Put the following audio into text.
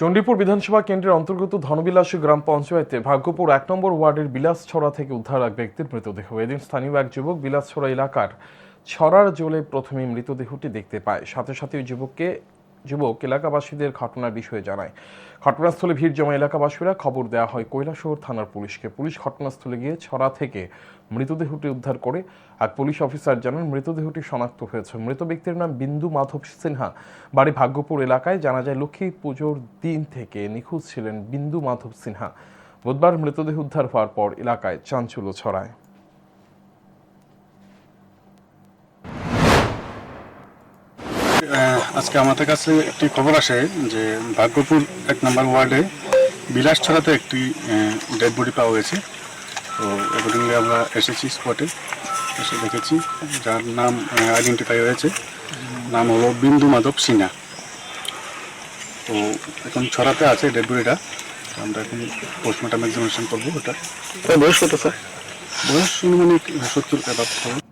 চণ্ডীপুর বিধানসভা কেন্দ্রের অন্তর্গত ধনবিলাসী গ্রাম পঞ্চায়েতে ভাগ্যপুর এক নম্বর ওয়ার্ডের বিলাসছড়া থেকে উদ্ধার এক ব্যক্তির মৃতদেহ। এদিন স্থানীয় এক যুবক বিলাসছড়া এলাকার ছড়ার জলে প্রথমে মৃতদেহটি দেখতে পায়। সাথে সাথে ওই যুবককে যুবক, এলাকাবাসীদের ঘটনার বিষয়ে জানায়। ঘটনাস্থলে ভিড় জমা এলাকাবাসীরা খবর দেওয়া হয় কৈলাসহর থানার পুলিশকে। পুলিশ ঘটনাস্থলে গিয়ে ছড়া থেকে মৃতদেহটি উদ্ধার করে এক পুলিশ অফিসার জানান, মৃতদেহটি শনাক্ত হয়েছে। মৃত ব্যক্তির নাম বিন্দু মাধব সিনহা। বাড়ি ভাগ্যপুর এলাকায় জানা যায়, লক্ষ্মী পুজোর দিন থেকে নিখোঁজ ছিলেন বিন্দু মাধব সিনহা। বুধবার মৃতদেহ উদ্ধার হওয়ার পর এলাকায় চাঞ্চল্য ছড়ায়। আজকে আমাদের কাছে একটি খবর আসে যে ভাগ্যপুর এক নম্বর ওয়ার্ডে বিলাসছড়াতে একটি ডেড বডি পাওয়া গেছে। তো অ্যাকর্ডিংলি আমরা এসেছি স্পটে এসে দেখেছি। যার নাম আইডেন্টিফাই হয়েছে। নাম হলো বিন্দু মাধব সিনহা। তো এখন ছড়াতে আছে ডেড বডিটা। আমরা এখন পোস্টমর্টম এক্সামিনেশন করব ওটা। বয়স কত স্যার? বয়স অনুমানিক সত্তর হবে